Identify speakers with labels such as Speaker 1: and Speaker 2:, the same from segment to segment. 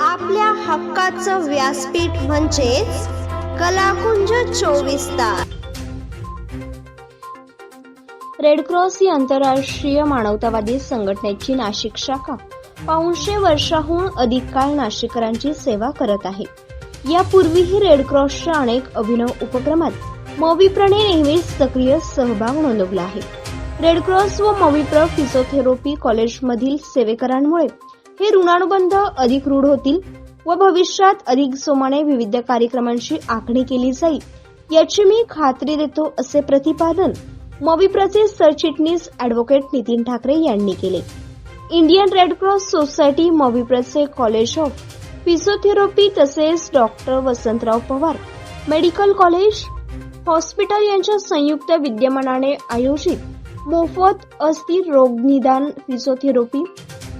Speaker 1: आपल्या हक्काचं व्यासपीठ म्हणजेच कलाकुंज चोवीस तास. रेडक्रॉस ही आंतरराष्ट्रीय मानवतावादी संघटनेची नाशिक शाखा. पाऊनशे वर्षाहून अधिक काळ नाशिकरांची सेवा करत आहे. यापूर्वीही रेडक्रॉसच्या अनेक अभिनव उपक्रमात मविप्रने नेहमीच सक्रिय सहभाग नोंदवला आहे. रेडक्रॉस व मविप्र फिजिओथेरपी कॉलेजमधील सेवेकरांमुळे हे ऋणानुबंध अधिक रूढ होतील व भविष्यात अधिक जोमाने विविध कार्यक्रमांची आखणी केली जाईल. याची मी खात्री देतो असे प्रतिपादन मविप्रचे सरचिटणीस अॅडव्होकेट नितीन ठाकरे यांनी केले. इंडियन रेड क्रॉस सोसायटी मविप्रचे कॉलेज ऑफ फिजिओथेरपी तसेच doctor Vasantrao Pawar medical college hospital यांच्या संयुक्त विद्यमानाने आयोजित मोफत अस्थिर रोग निदान फिजिओथेरपी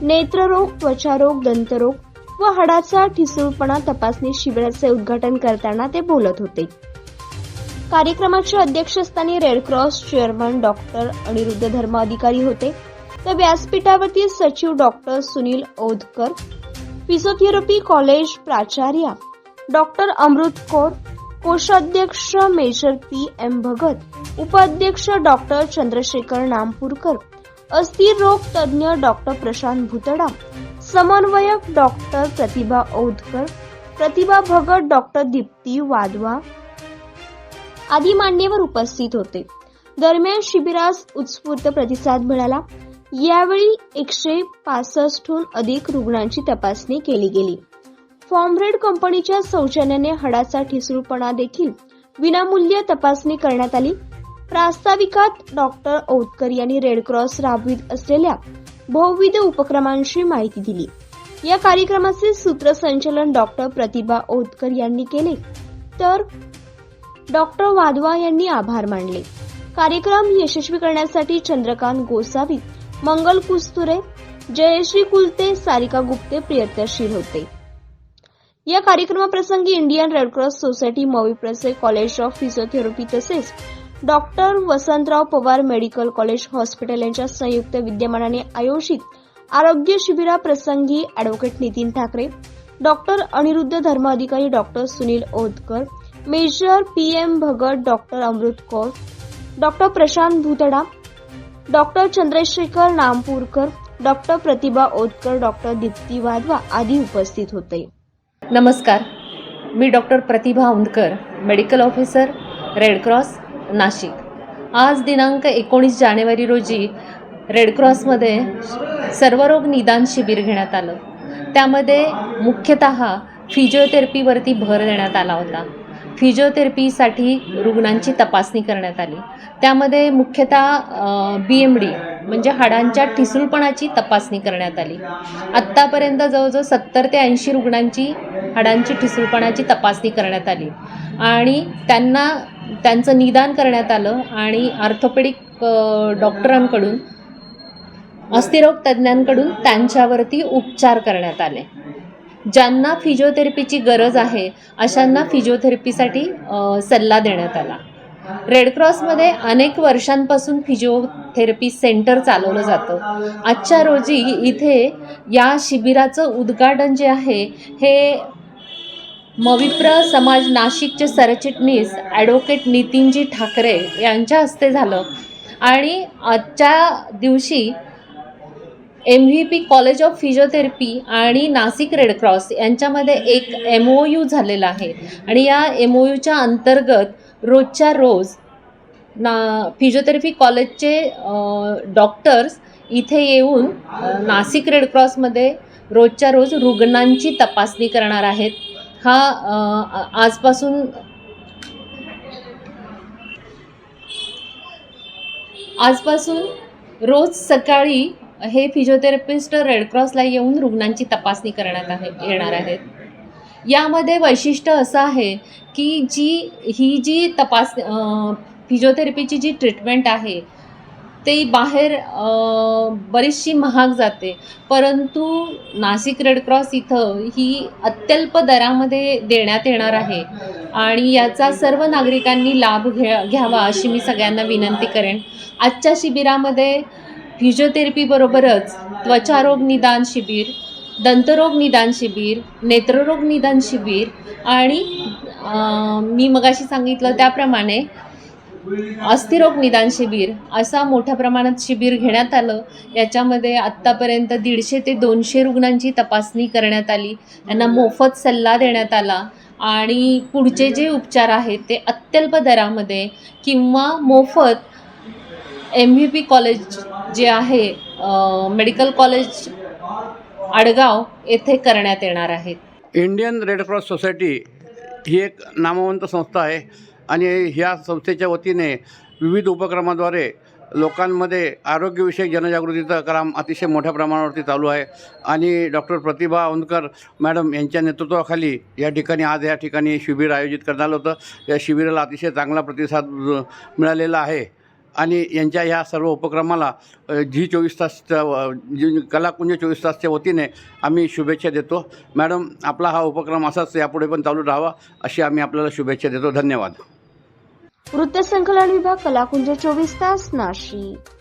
Speaker 1: नेत्ररोग त्वचारोग दंतरोग व हाडाचा ठिसूळपणा तपासणी शिबिराचे उद्घाटन करताना ते बोलत होते. कार्यक्रमाच्या अध्यक्षस्थानी रेडक्रॉस चेअरमन डॉक्टर अनिरुद्ध धर्म अधिकारी होते. तर व्यासपीठावरती सचिव doctor Sunil Odhkar physiotherapy college प्राचार्या डॉक्टर अमृत कौर कोषाध्यक्ष मेजर पी एम भगत उपाध्यक्ष डॉक्टर चंद्रशेखर नामपूरकर अस्थिर रोग तज्ज्ञ डॉक्टर प्रशांत भुतडा समन्वयक डॉक्टर प्रतिभा औदकर प्रतिभा भगत डॉक्टर दीप्ती वाधवा आदी मान्यवर उपस्थित होते. दरम्यान शिबिरास उत्स्फूर्त प्रतिसाद मिळाला. यावेळी एकशे पासष्टहून अधिक रुग्णांची तपासणी केली गेली. फॉर्मरेड कंपनीच्या सौजन्याने हाडाचा ठिसूळपणा देखील विनामूल्य तपासणी करण्यात आली. प्रास्ताविकात डॉक्टर औतकर यांनी रेडक्रॉस राबवित असलेल्या बहुविध उपक्रमांची माहिती दिली. या कार्यक्रमाचे सूत्रसंचालन डॉक्टर प्रतिभा ओतकर यांनी केले. तर डॉक्टर वाधवा यांनी आभार मानले. कार्यक्रम यशस्वी करण्यासाठी चंद्रकांत गोसावी मंगल कुस्तुरे जयश्री कुलते सारिका गुप्ते प्रयत्नशील होते. या कार्यक्रमाप्रसंगी इंडियन रेडक्रॉस सोसायटी मविप्रसे कॉलेज ऑफ फिजिओथेरपी तसेच doctor Vasantrao Pawar medical college hospital यांच्या संयुक्त विद्यमानाने आयोजित आरोग्य शिबिराप्रसंगी advocate Nitin Thackeray doctor Aniruddha Dharmadhikari doctor Sunil Odkar major P M Bhagat doctor Amrit Kaur doctor Prashant Bhutada doctor Chandrashekhar Nampurkar doctor Pratibha Odkar doctor Deepti Wadhwa आदी उपस्थित होते.
Speaker 2: नमस्कार. मी doctor Pratibha Aundkar medical officer Red Cross Nashik. आज दिनांक एकोणीस जानेवारी रोजी रेडक्रॉसमध्ये सर्वरोग निदान शिबिर घेण्यात आलं. त्यामध्ये मुख्यतः फिजिओथेरपीवरती भर देण्यात आला होता. फिजिओथेरपीसाठी रुग्णांची तपासणी करण्यात आली. त्यामध्ये मुख्यतः बी एम डी म्हणजे हाडांच्या ठिसूळपणाची तपासणी करण्यात आली. आत्तापर्यंत जवळजवळ सत्तर ते ऐंशी रुग्णांची हाडांची ठिसूळपणाची तपासणी करण्यात आली. आणि त्यांना त्यांचं निदान करण्यात आलं आणि आर्थोपेडिक डॉक्टरांकडून अस्थिरोग तज्ज्ञांकडून त्यांच्यावरती उपचार करण्यात आले. ज्यांना फिजिओथेरपीची गरज आहे अशांना फिजिओथेरपीसाठी सल्ला देण्यात आला. रेडक्रॉसमध्ये अनेक वर्षांपासून फिजिओथेरपी सेंटर चालवलं जातं. आजच्या रोजी इथे या शिबिराचं उद्घाटन जे आहे हे मविप्र समाज नाशिकचे सरचिटणीस ॲडव्होकेट नितीनजी ठाकरे यांच्या हस्ते झालं. आणि आजच्या दिवशी M V P college of physiotherapy आणि नाशिक रेडक्रॉस यांच्यामध्ये एक एम ओ यू झालेला आहे. आणि या एम ओ यूच्या अंतर्गत रोजच्या रोज ना फिजिओथेरपी कॉलेजचे डॉक्टर्स इथे येऊन नासिक रेडक्रॉसमध्ये रोजच्या रोज रुग्णांची तपासणी करणार आहेत. हा आजपासून आजपासून रोज सकाळी हे फिजिओथेरपिस्ट रेडक्रॉसला येऊन रुग्णांची तपासणी करण्यात आहे येणार आहेत. यामध्ये वैशिष्ट्य असं आहे की जी ही जी तपास फिजिओथेरपीची जी ट्रीटमेंट आहे ते बाहेर बरीचशी महाग जाते. परंतु नाशिक रेडक्रॉस इथं ही अत्यल्प दरामध्ये देण्यात येणार आहे. आणि याचा सर्व नागरिकांनी लाभ घ्या घ्यावा अशी मी सगळ्यांना विनंती करेन. आजच्या शिबिरामध्ये फिजिओथेरपीबरोबरच त्वचारोग निदान शिबिर दंतरोग निदान शिबिर नेत्ररोग निदान शिबिर आणि मी मगाशी सांगितलं त्याप्रमाणे अस्थिरोग निदान शिबिर असा मोठ्या प्रमाणात शिबिर घेण्यात आलं. याच्यामध्ये आत्तापर्यंत दीडशे ते दोनशे रुग्णांची तपासणी करण्यात आली. यांना मोफत सल्ला देण्यात आला. आणि पुढचे जे उपचार आहेत ते अत्यल्प दरामध्ये किंवा मोफत एम व्ही पी कॉलेज जे आहे मेडिकल कॉलेज आडगाव येथे करण्यात येणार आहेत.
Speaker 3: इंडियन रेड क्रॉस सोसायटी ही एक नामवंत संस्था आहे. आणि ह्या संस्थेच्या वतीने विविध उपक्रमाद्वारे लोकांमध्ये आरोग्यविषयक जनजागृतीचं काम अतिशय मोठ्या प्रमाणावरती चालू आहे. आणि डॉक्टर प्रतिभा औंदकर मॅडम यांच्या नेतृत्वाखाली या ठिकाणी आज या ठिकाणी शिबिर आयोजित करण्यात आलं होतं. या शिबिराला अतिशय चांगला प्रतिसाद मिळालेला आहे. आणि यांच्या ह्या सर्व उपक्रमाला जी झी चोवीस तासच्या जी कलाकुंज चोवीस तासच्या वतीने आम्ही शुभेच्छा देतो. मॅडम आपला हा उपक्रम असाच यापुढे पण चालू राहावा अशी आम्ही आपल्याला शुभेच्छा देतो. धन्यवाद.
Speaker 1: वृत्तसंकलन विभाग कलाकुंज चोवीस तास नाशिक.